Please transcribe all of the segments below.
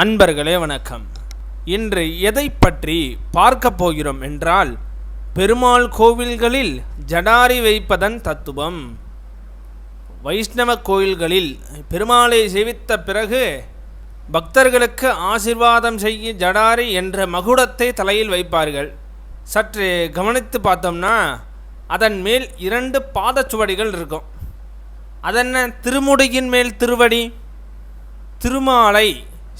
அன்பர்களே வணக்கம். இன்று எதை பற்றி பார்க்க போகிறோம் என்றால் பெருமாள் கோவில்களில் ஜடாரி வைப்பதன் தத்துவம். வைஷ்ணவ கோயில்களில் பெருமாளை சேவித்த பிறகு பக்தர்களுக்கு ஆசிர்வாதம் செய்ய ஜடாரி என்ற மகுடத்தை தலையில் வைப்பார்கள். சற்று கவனித்து பார்த்தோம்னா அதன் மேல் இரண்டு பாதச்சுவடிகள் இருக்கும். அதென்ன? திருமுடியின் மேல் திருவடி. திருமாலை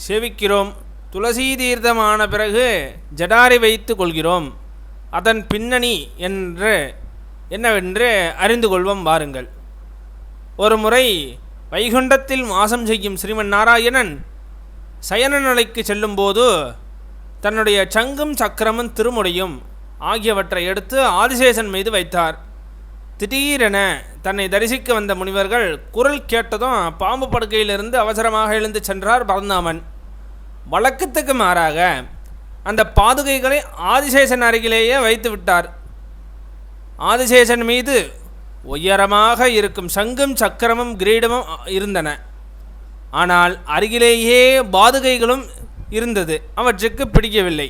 சேவிக்கிறோம். துளசி தீர்த்தமான பிறகு ஜடாரி வைத்து கொள்கிறோம். அதன் பின்னணி என்று என்னவென்று அறிந்து கொள்வோம் வாருங்கள். ஒரு முறை வைகுண்டத்தில் வாசம் செய்யும் ஸ்ரீமன் நாராயணன் சயன நிலைக்கு செல்லும்போது தன்னுடைய சங்கும் சக்கரமும் திருமுடியும் ஆகியவற்றை எடுத்து ஆதிசேஷன் மீது வைத்தார். திடீரென தன்னை தரிசிக்க வந்த முனிவர்கள் குரல் கேட்டதும் பாம்பு படுக்கையிலிருந்து அவசரமாக எழுந்து சென்றார் பரந்தாமன். வழக்கத்துக்கு மாறாக அந்த பாதுகைகளை ஆதிசேஷன் அருகிலேயே வைத்து விட்டார். ஆதிசேஷன் மீது உயரமாக இருக்கும் சங்கும் சக்கரமும் கிரீடமும் இருந்தன. ஆனால் அருகிலேயே பாதுகைகளும் இருந்தது. அவற்றுக்கு பிடிக்கவில்லை.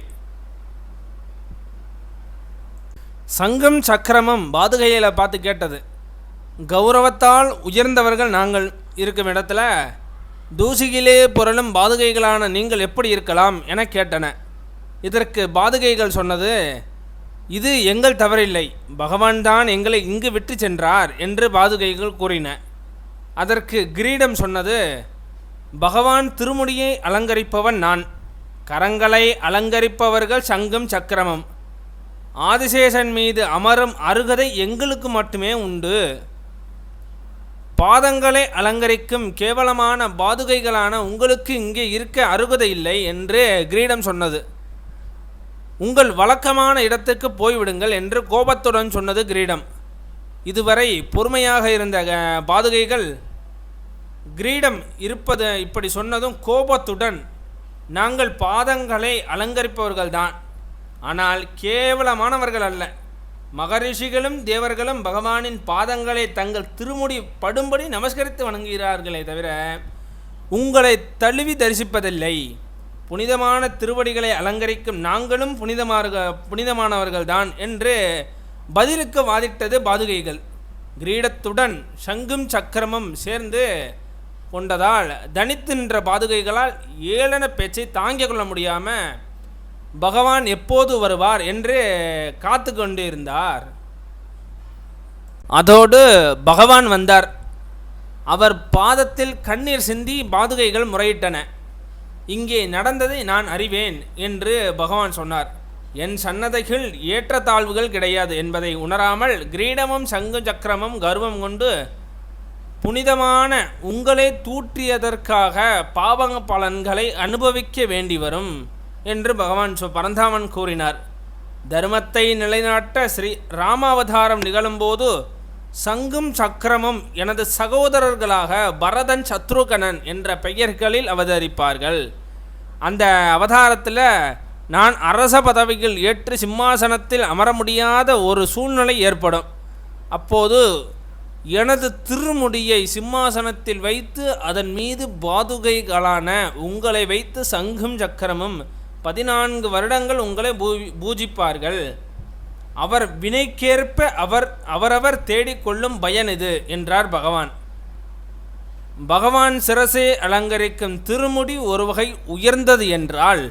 சங்கம் சக்கரமும் பாதுகையில் பார்த்து கேட்டது. கௌரவத்தால் உயர்ந்தவர்கள் நாங்கள் இருக்கும் இடத்துல தூசியிலே புரளும் பாதுகைகளான நீங்கள் எப்படி இருக்கலாம் என கேட்டன. இதற்கு பாதுகைகள் சொன்னது இது எங்கள் தவறில்லை. பகவான் தான் எங்களை இங்கு விட்டு சென்றார் என்று பாதுகைகள் கூறின. அதற்கு கிரீடம் சொன்னது பகவான் திருமுடியை அலங்கரிப்பவன் நான். கரங்களை அலங்கரிப்பவர்கள் சங்கம் சக்கிரமம். ஆதிசேஷன் மீது அமரும் அருகதை எங்களுக்கு மட்டுமே உண்டு. பாதங்களை அலங்கரிக்கும் கேவலமான பாதுகைகளான உங்களுக்கு இங்கே இருக்க அருகதை இல்லை என்று கிரீடம் சொன்னது. உங்கள் வழக்கமான இடத்துக்கு போய்விடுங்கள் என்று கோபத்துடன் சொன்னது கிரீடம். இதுவரை பொறுமையாக இருந்த பாதுகைகள் கிரீடம் இருப்பது இப்படி சொன்னதும் கோபத்துடன் நாங்கள் பாதங்களை அலங்கரிப்பவர்கள்தான். ஆனால் கேவலமானவர்கள் அல்ல. மகரிஷிகளும் தேவர்களும் பகவானின் பாதங்களை தங்கள் திருமுடி படும்படி நமஸ்கரித்து வணங்குகிறார்களே தவிர உங்களை தழுவி தரிசிப்பதில்லை. புனிதமான திருவடிகளை அலங்கரிக்கும் நாங்களும் புனிதமாக புனிதமானவர்கள்தான் என்று பதிலுக்கு வாதிட்டது பாதுகைகள். கிரீடத்துடன் சங்கும் சக்கரமும் சேர்ந்து கொண்டதால் தனித்து நின்ற பாதுகைகளால் ஏளன பேச்சை தாங்கிக் கொள்ள முடியாமல் பகவான் எப்போது வருவார் என்று காத்து கொண்டு இருந்தார் அதோடு பகவான் வந்தார். அவர் பாதத்தில் கண்ணீர் சிந்தி பாதுகைகள் முறையிட்டன. இங்கே நடந்ததை நான் அறிவேன் என்று பகவான் சொன்னார். என் சன்னதைகள் ஏற்றத்தாழ்வுகள் கிடையாது என்பதை உணராமல் கிரீடமும் சங்கு சக்கரமும் கர்வம் கொண்டு புனிதமான உங்களை தூற்றியதற்காக பாவ பலன்களை அனுபவிக்க வேண்டி வரும். என்று பகவான் பரந்தாமன் கூறினார். தர்மத்தை நிலைநாட்ட ஸ்ரீ ராமாவதாரம் நிகழும்போது சங்கும் சக்கரமும் எனது சகோதரர்களாக பரதன் சத்ருகனன் என்ற பெயர்களில் அவதரிப்பார்கள். அந்த அவதாரத்தில் நான் அரச பதவியில் ஏற்று சிம்மாசனத்தில் அமர முடியாத ஒரு சூழ்நிலை ஏற்படும். அப்போது எனது திருமுடியை சிம்மாசனத்தில் வைத்து அதன் மீது பாதுகைகளான உங்களை வைத்து சங்கும் சக்கரமும் பதினான்கு வருடங்கள் உங்களை பூ பூஜிப்பார்கள். அவர் வினைக்கேற்ப அவர் அவரவர் தேடிக்கொள்ளும் பயன் இது என்றார் பகவான். பகவான் சிரசே அலங்கரிக்கும் திருமுடி ஒரு வகை உயர்ந்தது என்றால்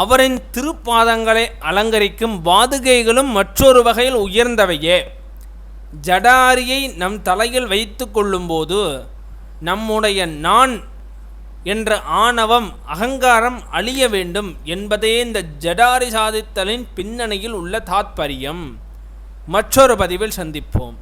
அவரின் திருப்பாதங்களை அலங்கரிக்கும் பாதுகைகளும் மற்றொரு வகையில் உயர்ந்தவையே. ஜடாரியை நம் தலையில் வைத்து கொள்ளும்போது நம்முடைய நான் என்ற ஆணவம் அகங்காரம் அழிய வேண்டும் என்பதே இந்த ஜடாரி சாதித்தலின் பின்னணியில் உள்ள தாத்பரியம். மற்றொரு பதிவில் சந்திப்போம்.